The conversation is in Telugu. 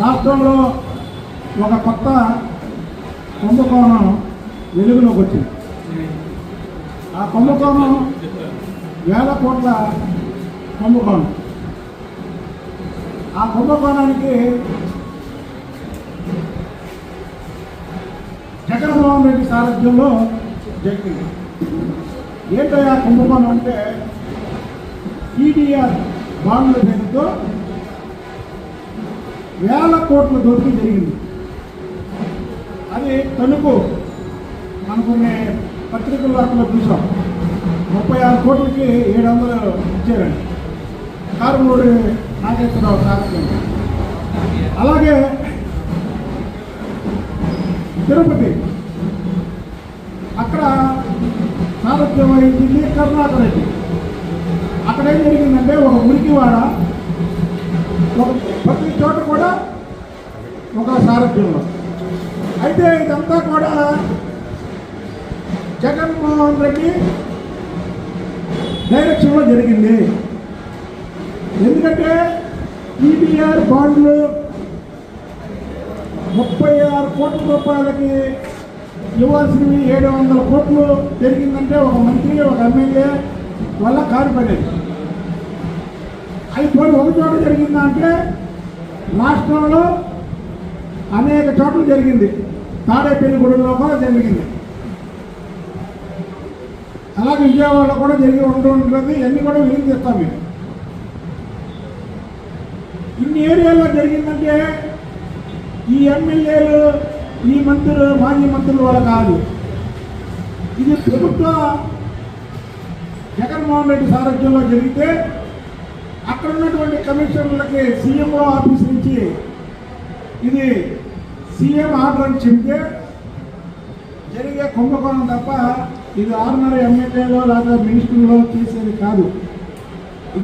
రాష్ట్రంలో ఒక కొత్త కుంభకోణం వెలుగులోకి వచ్చింది. ఆ కుంభకోణం వేల కోట్ల కుంభకోణం. ఆ కుంభకోణానికి జగన్మోహన్ రెడ్డి సారథ్యంలో జరిగింది. ఏంటయ్యా కుంభకోణం అంటే టీడీఆర్ బాండ్ల పేరుతో వేల కోట్ల దోపిడీ జరిగింది. అది తణుకు మనం కొన్ని పత్రికల అక్కడ చూసాం. ముప్పై ఆరు కోట్లకి ఏడు వందలు ఇచ్చారండి. కారుమూడి నాగేశ్వరరావు కార్యక్రమం అలాగే తిరుపతి. అక్కడ సారథ్యం వహించింది కరుణాకర్ రెడ్డి. అక్కడ ఏం జరిగిందంటే ఒక మురికివాడ ఒక సారథ్యంలో అయితే ఇదంతా కూడా జగన్మోహన్ రెడ్డి డైరెక్షన్లో జరిగింది. ఎందుకంటే ఈటీఆర్ బాండ్లు ముప్పై ఆరు కోట్ల రూపాయలకి ఇవ్వాల్సినవి ఏడు వందల కోట్లు జరిగిందంటే ఒక మంత్రి ఒక ఎమ్మెల్యే వల్ల కారిపడేది. పడేది పోయి ఒక చోట జరిగిందంటే రాష్ట్రంలో అనేక చోట్ల జరిగింది. తాడేపల్లిగూడెంలో కూడా జరిగింది. అలాగే విజయవాడలో కూడా జరిగి ఉంటూ ఉంటుంది. ఇవన్నీ కూడా వెలికి తెస్తాం మేము. ఇన్ని ఏరియాల్లో జరిగిందంటే ఈ ఎమ్మెల్యేలు ఈ మంత్రులు మాజీ మంత్రుల వల్ల కాదు. ఇది ప్రభుత్వ జగన్మోహన్ రెడ్డి సారథ్యంలో జరిగితే అక్కడ ఉన్నటువంటి కమిషనర్లకి సీఎంఓ ఆఫీస్ నుంచి ఇది సీఎం ఆర్డర్ అని చెప్తే జరిగే కుంభకోణం తప్ప ఇది ఆర్డినరీ ఎమ్మెల్యేలో లేదా మినిస్టర్లో చేసేది కాదు.